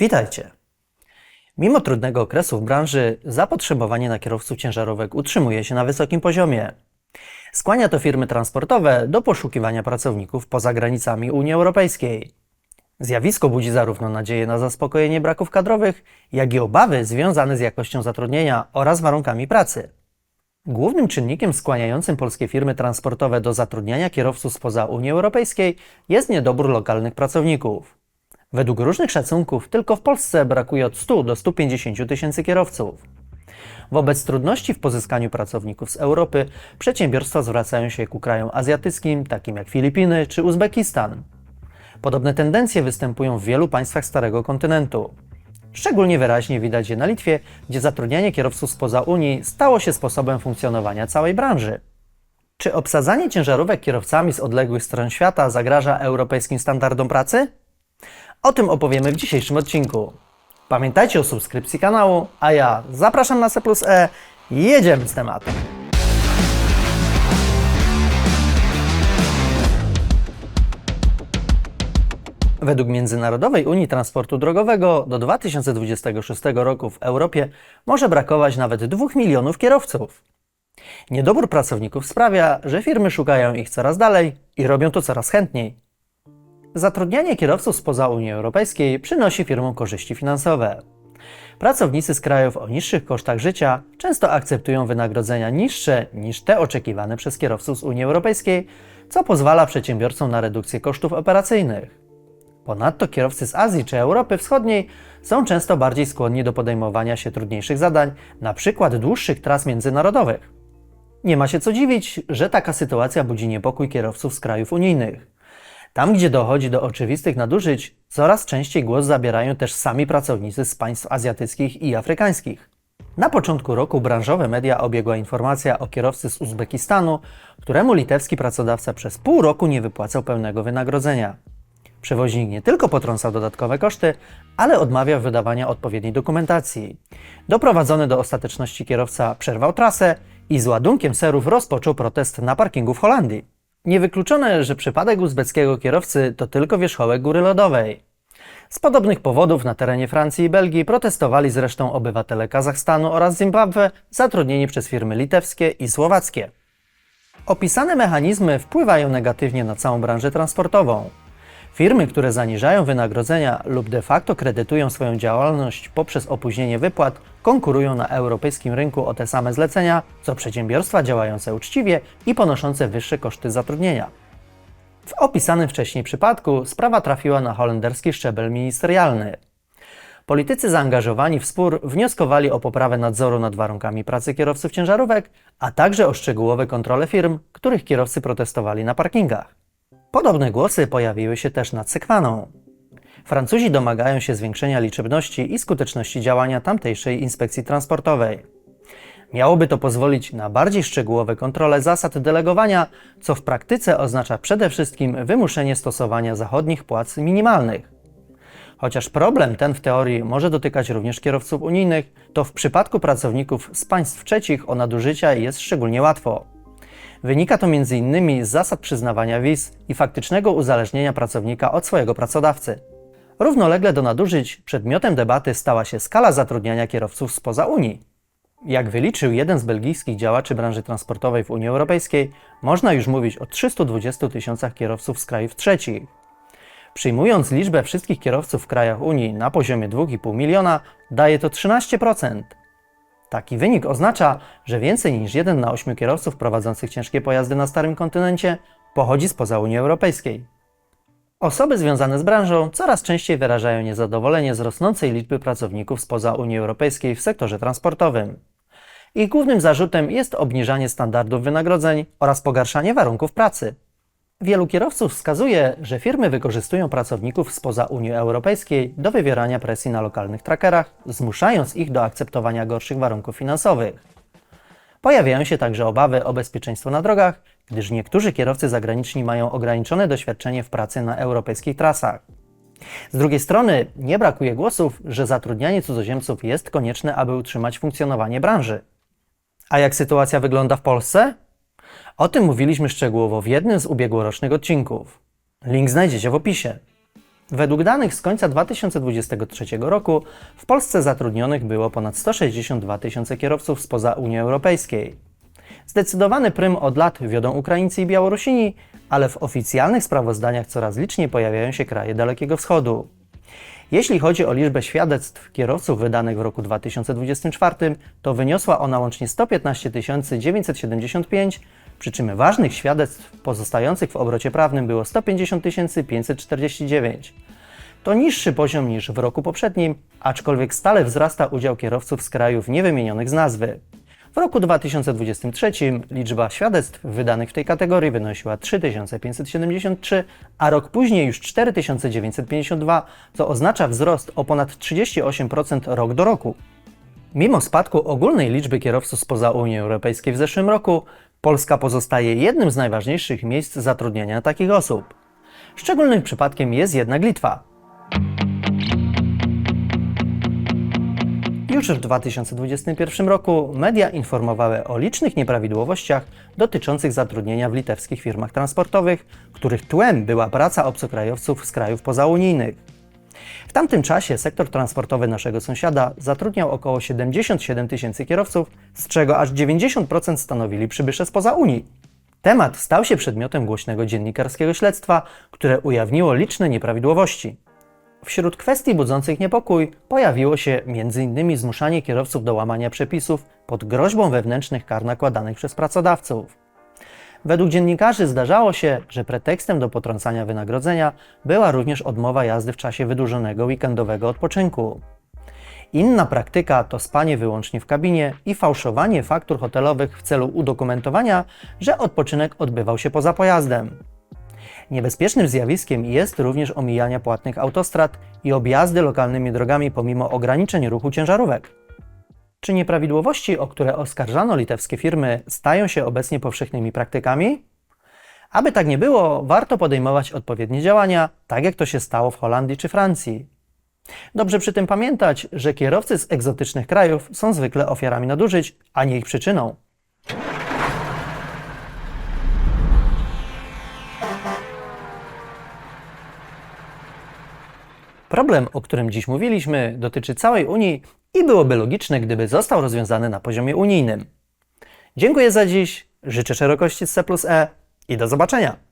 Witajcie. Mimo trudnego okresu w branży, zapotrzebowanie na kierowców ciężarówek utrzymuje się na wysokim poziomie. Skłania to firmy transportowe do poszukiwania pracowników poza granicami Unii Europejskiej. Zjawisko budzi zarówno nadzieję na zaspokojenie braków kadrowych, jak i obawy związane z jakością zatrudnienia oraz warunkami pracy. Głównym czynnikiem skłaniającym polskie firmy transportowe do zatrudniania kierowców spoza Unii Europejskiej jest niedobór lokalnych pracowników. Według różnych szacunków tylko w Polsce brakuje od 100 do 150 tysięcy kierowców. Wobec trudności w pozyskaniu pracowników z Europy, przedsiębiorstwa zwracają się ku krajom azjatyckim, takim jak Filipiny czy Uzbekistan. Podobne tendencje występują w wielu państwach Starego Kontynentu. Szczególnie wyraźnie widać je na Litwie, gdzie zatrudnianie kierowców spoza Unii stało się sposobem funkcjonowania całej branży. Czy obsadzanie ciężarówek kierowcami z odległych stron świata zagraża europejskim standardom pracy? O tym opowiemy w dzisiejszym odcinku. Pamiętajcie o subskrypcji kanału, a ja zapraszam na C E jedziemy z tematem. Według Międzynarodowej Unii Transportu Drogowego do 2026 roku w Europie może brakować nawet 2 milionów kierowców. Niedobór pracowników sprawia, że firmy szukają ich coraz dalej i robią to coraz chętniej. Zatrudnianie kierowców spoza Unii Europejskiej przynosi firmom korzyści finansowe. Pracownicy z krajów o niższych kosztach życia często akceptują wynagrodzenia niższe niż te oczekiwane przez kierowców z Unii Europejskiej, co pozwala przedsiębiorcom na redukcję kosztów operacyjnych. Ponadto kierowcy z Azji czy Europy Wschodniej są często bardziej skłonni do podejmowania się trudniejszych zadań, np. dłuższych tras międzynarodowych. Nie ma się co dziwić, że taka sytuacja budzi niepokój kierowców z krajów unijnych. Tam, gdzie dochodzi do oczywistych nadużyć, coraz częściej głos zabierają też sami pracownicy z państw azjatyckich i afrykańskich. Na początku roku branżowe media obiegła informacja o kierowcy z Uzbekistanu, któremu litewski pracodawca przez pół roku nie wypłacał pełnego wynagrodzenia. Przewoźnik nie tylko potrącał dodatkowe koszty, ale odmawiał wydawania odpowiedniej dokumentacji. Doprowadzony do ostateczności kierowca przerwał trasę i z ładunkiem serów rozpoczął protest na parkingu w Holandii. Niewykluczone, że przypadek uzbeckiego kierowcy to tylko wierzchołek góry lodowej. Z podobnych powodów na terenie Francji i Belgii protestowali zresztą obywatele Kazachstanu oraz Zimbabwe zatrudnieni przez firmy litewskie i słowackie. Opisane mechanizmy wpływają negatywnie na całą branżę transportową. Firmy, które zaniżają wynagrodzenia lub de facto kredytują swoją działalność poprzez opóźnienie wypłat, konkurują na europejskim rynku o te same zlecenia, co przedsiębiorstwa działające uczciwie i ponoszące wyższe koszty zatrudnienia. W opisanym wcześniej przypadku sprawa trafiła na holenderski szczebel ministerialny. Politycy zaangażowani w spór wnioskowali o poprawę nadzoru nad warunkami pracy kierowców ciężarówek, a także o szczegółowe kontrole firm, których kierowcy protestowali na parkingach. Podobne głosy pojawiły się też nad Sekwaną. Francuzi domagają się zwiększenia liczebności i skuteczności działania tamtejszej inspekcji transportowej. Miałoby to pozwolić na bardziej szczegółowe kontrole zasad delegowania, co w praktyce oznacza przede wszystkim wymuszenie stosowania zachodnich płac minimalnych. Chociaż problem ten w teorii może dotykać również kierowców unijnych, to w przypadku pracowników z państw trzecich o nadużycia jest szczególnie łatwo. Wynika to m.in. z zasad przyznawania wiz i faktycznego uzależnienia pracownika od swojego pracodawcy. Równolegle do nadużyć przedmiotem debaty stała się skala zatrudniania kierowców spoza Unii. Jak wyliczył jeden z belgijskich działaczy branży transportowej w Unii Europejskiej, można już mówić o 320 tysiącach kierowców z krajów trzecich. Przyjmując liczbę wszystkich kierowców w krajach Unii na poziomie 2,5 miliona, daje to 13%. Taki wynik oznacza, że więcej niż 1 na 8 kierowców prowadzących ciężkie pojazdy na starym kontynencie pochodzi spoza Unii Europejskiej. Osoby związane z branżą coraz częściej wyrażają niezadowolenie z rosnącej liczby pracowników spoza Unii Europejskiej w sektorze transportowym. Ich głównym zarzutem jest obniżanie standardów wynagrodzeń oraz pogarszanie warunków pracy. Wielu kierowców wskazuje, że firmy wykorzystują pracowników spoza Unii Europejskiej do wywierania presji na lokalnych trackerach, zmuszając ich do akceptowania gorszych warunków finansowych. Pojawiają się także obawy o bezpieczeństwo na drogach, gdyż niektórzy kierowcy zagraniczni mają ograniczone doświadczenie w pracy na europejskich trasach. Z drugiej strony nie brakuje głosów, że zatrudnianie cudzoziemców jest konieczne, aby utrzymać funkcjonowanie branży. A jak sytuacja wygląda w Polsce? O tym mówiliśmy szczegółowo w jednym z ubiegłorocznych odcinków. Link znajdziecie w opisie. Według danych z końca 2023 roku w Polsce zatrudnionych było ponad 162 tysiące kierowców spoza Unii Europejskiej. Zdecydowany prym od lat wiodą Ukraińcy i Białorusini, ale w oficjalnych sprawozdaniach coraz liczniej pojawiają się kraje Dalekiego Wschodu. Jeśli chodzi o liczbę świadectw kierowców wydanych w roku 2024, to wyniosła ona łącznie 115 975, przy czym ważnych świadectw pozostających w obrocie prawnym było 150 549. To niższy poziom niż w roku poprzednim, aczkolwiek stale wzrasta udział kierowców z krajów niewymienionych z nazwy. W roku 2023 liczba świadectw wydanych w tej kategorii wynosiła 3573, a rok później już 4952, co oznacza wzrost o ponad 38% rok do roku. Mimo spadku ogólnej liczby kierowców spoza Unii Europejskiej w zeszłym roku, Polska pozostaje jednym z najważniejszych miejsc zatrudniania takich osób. Szczególnym przypadkiem jest jednak Litwa. Już w 2021 roku media informowały o licznych nieprawidłowościach dotyczących zatrudnienia w litewskich firmach transportowych, których tłem była praca obcokrajowców z krajów pozaunijnych. W tamtym czasie sektor transportowy naszego sąsiada zatrudniał około 77 tysięcy kierowców, z czego aż 90% stanowili przybysze spoza Unii. Temat stał się przedmiotem głośnego dziennikarskiego śledztwa, które ujawniło liczne nieprawidłowości. Wśród kwestii budzących niepokój pojawiło się m.in. zmuszanie kierowców do łamania przepisów pod groźbą wewnętrznych kar nakładanych przez pracodawców. Według dziennikarzy zdarzało się, że pretekstem do potrącania wynagrodzenia była również odmowa jazdy w czasie wydłużonego weekendowego odpoczynku. Inna praktyka to spanie wyłącznie w kabinie i fałszowanie faktur hotelowych w celu udokumentowania, że odpoczynek odbywał się poza pojazdem. Niebezpiecznym zjawiskiem jest również omijanie płatnych autostrad i objazdy lokalnymi drogami pomimo ograniczeń ruchu ciężarówek. Czy nieprawidłowości, o które oskarżano litewskie firmy, stają się obecnie powszechnymi praktykami? Aby tak nie było, warto podejmować odpowiednie działania, tak jak to się stało w Holandii czy Francji. Dobrze przy tym pamiętać, że kierowcy z egzotycznych krajów są zwykle ofiarami nadużyć, a nie ich przyczyną. Problem, o którym dziś mówiliśmy, dotyczy całej Unii i byłoby logiczne, gdyby został rozwiązany na poziomie unijnym. Dziękuję za dziś, życzę szerokości C plus E i do zobaczenia!